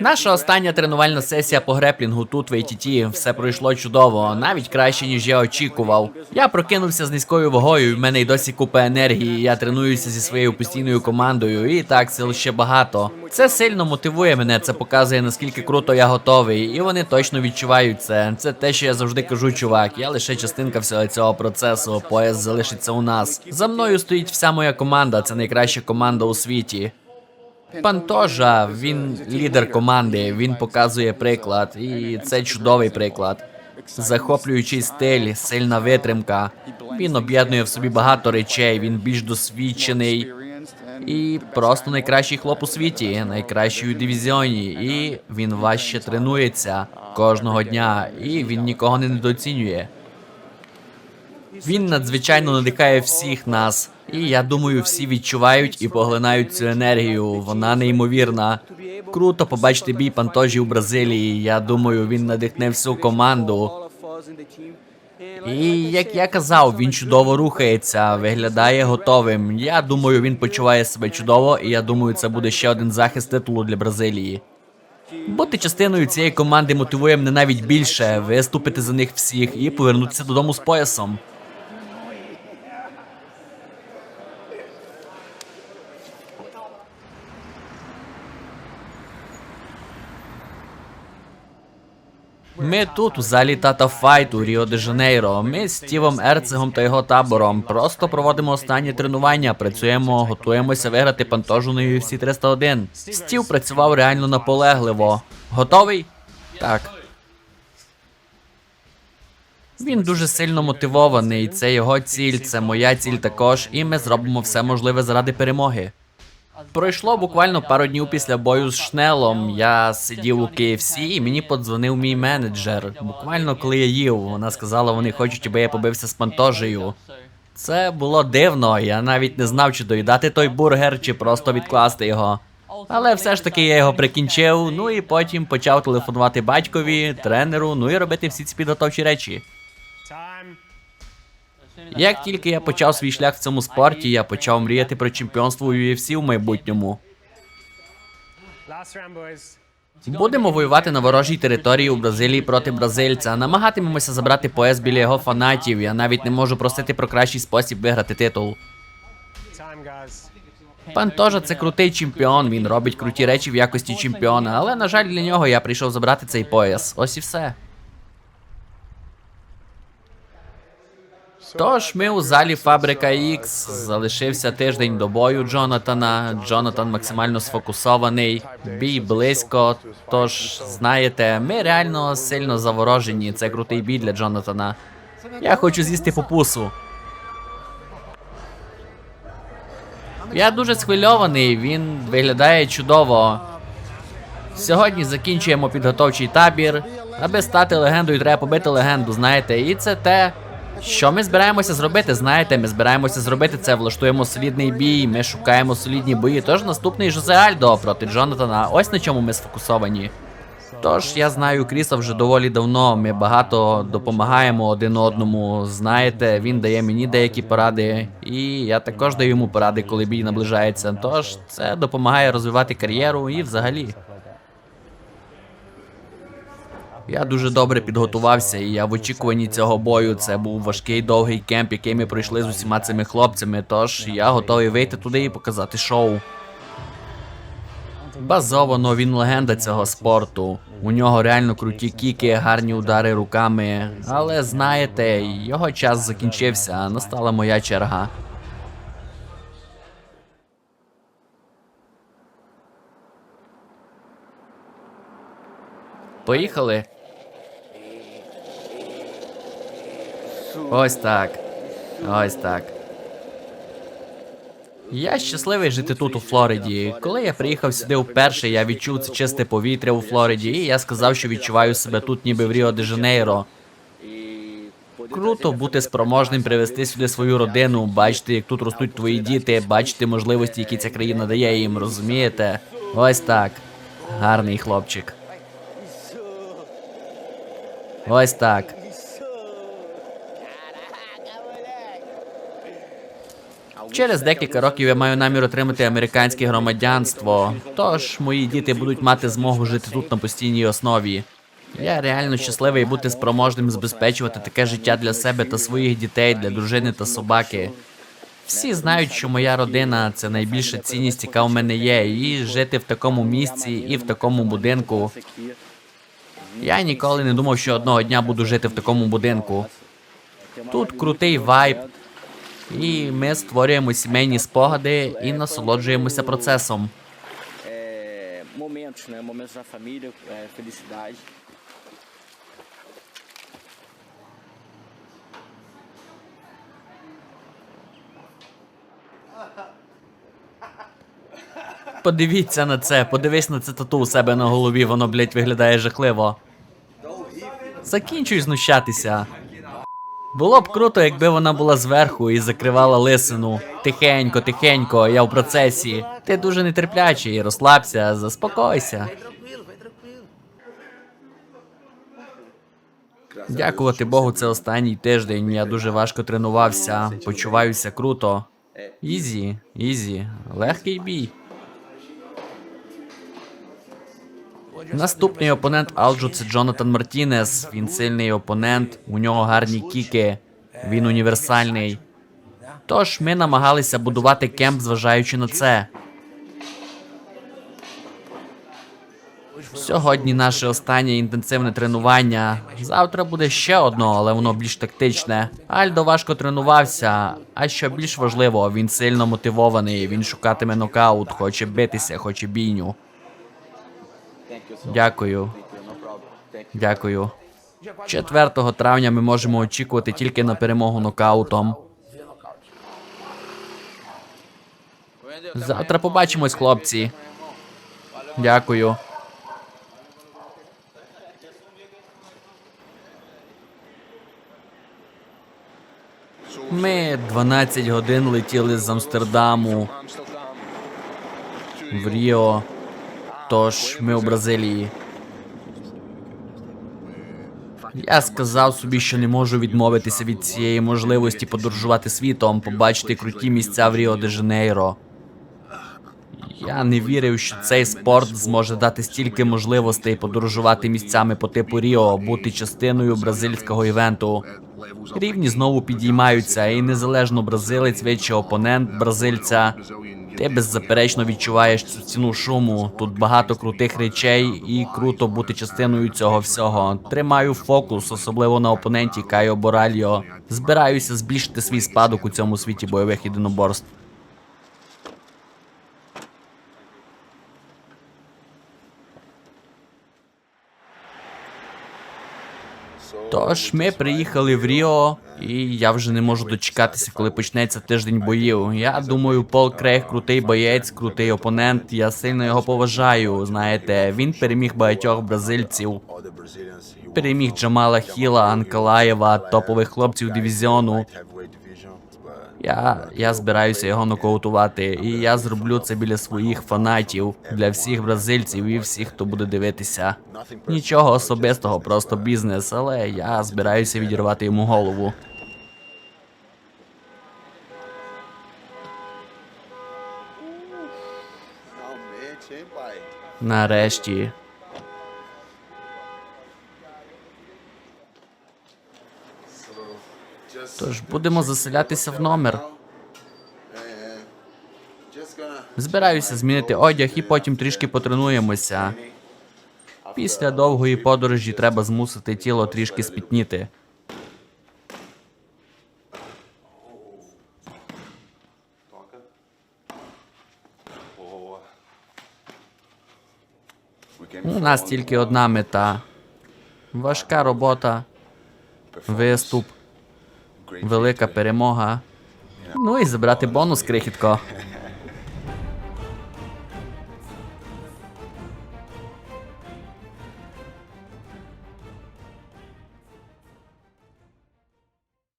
Наша остання тренувальна сесія по греплінгу тут в ATT. Все пройшло чудово, навіть краще ніж я очікував. Я прокинувся з низькою вагою, і в мене й досі купа енергії. Я тренуюся зі своєю постійною командою, і так сил ще багато. Це сильно мотивує мене. Це показує наскільки круто я готовий, і вони точно відчувають це. Це те, що я завжди кажу, чувак. Я лише частинка всього цього процесу. Пояс залишиться у нас. За мною стоїть вся моя команда. Це найкраща команда у світі. Пантожа, він лідер команди, він показує приклад, і це чудовий приклад. Захоплюючий стиль, сильна витримка. Він об'єднує в собі багато речей, він більш досвідчений і просто найкращий хлоп у світі, найкращий у дивізіоні. І він важче тренується кожного дня, і він нікого не недооцінює. Він надзвичайно надихає всіх нас, і я думаю, всі відчувають і поглинають цю енергію. Вона неймовірна. Круто побачити бій Пантожі у Бразилії. Я думаю, він надихне всю команду. І як я казав, він чудово рухається, виглядає готовим. Я думаю, він почуває себе чудово, і я думаю, це буде ще один захист титулу для Бразилії. Бути частиною цієї команди мотивує мене навіть більше, виступити за них всіх і повернутися додому з поясом. Ми тут, у залі Тата Файт у Ріо де Жанейро. Ми з Стівом Ерцегом та його табором просто проводимо останні тренування, працюємо, готуємося виграти пантожу на UFC 301. Стів працював реально наполегливо. Готовий? Так. Він дуже сильно мотивований. Це його ціль, це моя ціль також, і ми зробимо все можливе заради перемоги. Пройшло буквально пару днів після бою з Шнелом. Я сидів у KFC і мені подзвонив мій менеджер. Буквально коли я їв, вона сказала, вони хочуть, аби я побився з пантожею. Це було дивно. Я навіть не знав, чи доїдати той бургер, чи просто відкласти його. Але все ж таки я його прикінчив. Ну і потім почав телефонувати батькові, тренеру, ну і робити всі ці підготовчі речі. Як тільки я почав свій шлях в цьому спорті, я почав мріяти про чемпіонство у UFC в майбутньому. Будемо воювати на ворожій території у Бразилії проти бразильця. Намагатимемося забрати пояс біля його фанатів. Я навіть не можу просити про кращий спосіб виграти титул. Пантожа це крутий чемпіон. Він робить круті речі в якості чемпіона, але на жаль для нього я прийшов забрати цей пояс. Ось і все. Тож ми у залі Фабрика X залишився тиждень до бою Джонатана. Джонатан максимально сфокусований, бій близько. Тож, знаєте, ми реально сильно заворожені. Це крутий бій для Джонатана. Я хочу з'їсти пупусу. Я дуже схвильований, він виглядає чудово. Сьогодні закінчуємо підготовчий табір. Аби стати легендою, треба побити легенду, знаєте, і це те, що ми збираємося зробити. Знаєте, ми збираємося зробити це, влаштуємо солідний бій, ми шукаємо солідні бої. Тож наступний Жозе Альдо проти Джонатана. Ось на чому ми сфокусовані. Тож я знаю Кріса вже доволі давно. Ми багато допомагаємо один одному. Знаєте, він дає мені деякі поради, і я також даю йому поради, коли бій наближається. Тож це допомагає розвивати кар'єру і взагалі. Я дуже добре підготувався, і я в очікуванні цього бою. Це був важкий довгий кемп, який ми пройшли з усіма цими хлопцями. Тож я готовий вийти туди і показати шоу. Базовано він легенда цього спорту. У нього реально круті кіки, гарні удари руками. Але знаєте, його час закінчився, настала моя черга. Поїхали. Ось так. Ось так. Я щасливий жити тут у Флориді. Коли я приїхав сюди вперше, я відчув це чисте повітря у Флориді, і я сказав, що відчуваю себе тут, ніби в Ріо де Жанейро. Круто бути спроможним привезти сюди свою родину, бачити, як тут ростуть твої діти, бачити можливості, які ця країна дає їм, розумієте? Ось так. Гарний хлопчик. Ось так. Через декілька років я маю намір отримати американське громадянство. Тож мої діти будуть мати змогу жити тут на постійній основі. Я реально щасливий бути спроможним забезпечувати таке життя для себе та своїх дітей, для дружини та собаки. Всі знають, що моя родина це найбільша цінність, яка в мене є, і жити в такому місці і в такому будинку. Я ніколи не думав, що одного дня буду жити в такому будинку. Тут крутий вайб, і ми створюємо сімейні спогади і насолоджуємося процесом. é, felicidade. Подивіться на це, подивись на це тату у себе на голові, воно, блять, виглядає жахливо. Закінчуй знущатися. Було б круто, якби вона була зверху і закривала лисину. Тихенько, тихенько, я в процесі. Ти дуже нетерплячий, розслабся, заспокойся. Дякувати Богу, це останній тиждень. Я дуже важко тренувався, почуваюся круто. Ізі, ізі, легкий бій. Наступний опонент Алджо це Джонатан Мартінес. Він сильний опонент, у нього гарні кіки, він універсальний. Тож ми намагалися будувати кемп, зважаючи на це. Сьогодні наше останнє інтенсивне тренування. Завтра буде ще одно, але воно більш тактичне. Альдо важко тренувався, а що більш важливо, він сильно мотивований. Він шукатиме нокаут, хоче битися, хоче бійню. Дякую. Дякую. 4 травня ми можемо очікувати тільки на перемогу нокаутом. Завтра побачимось, хлопці. Дякую. Ми 12 годин летіли з Амстердаму в Ріо. Тож ми у Бразилії. Я сказав собі, що не можу відмовитися від цієї можливості подорожувати світом, побачити круті місця в Ріо де Жанейро. Я не вірив, що цей спорт зможе дати стільки можливостей подорожувати місцями по типу Ріо, бути частиною бразильського івенту. Рівні знову підіймаються, і незалежно бразилець ви чи опонент бразильця. Ти беззаперечно відчуваєш цю ціну шуму. Тут багато крутих речей, і круто бути частиною цього всього. Тримаю фокус, особливо на опоненті Кайо Боральо. Збираюся збільшити свій спадок у цьому світі бойових єдиноборств. Тож ми приїхали в Ріо, і я вже не можу дочекатися, коли почнеться тиждень боїв. Я думаю, Пол Крейг крутий боєць, крутий опонент. Я сильно його поважаю. Знаєте, він переміг багатьох бразильців. Переміг Джамала Хіла, Анкалаєва, топових хлопців дивізіону. Я, я збираюся його нокаутувати, і я зроблю це біля своїх фанатів, для всіх бразильців і всіх, хто буде дивитися. Нічого особистого, просто бізнес, але я збираюся відірвати йому голову. Нарешті. Тож будемо заселятися в номер. Збираюся змінити одяг і потім трішки потренуємося. Після довгої подорожі треба змусити тіло трішки спітніти. У нас тільки одна мета. Важка робота, виступ, велика перемога. Ну і забрати бонус, крихітко.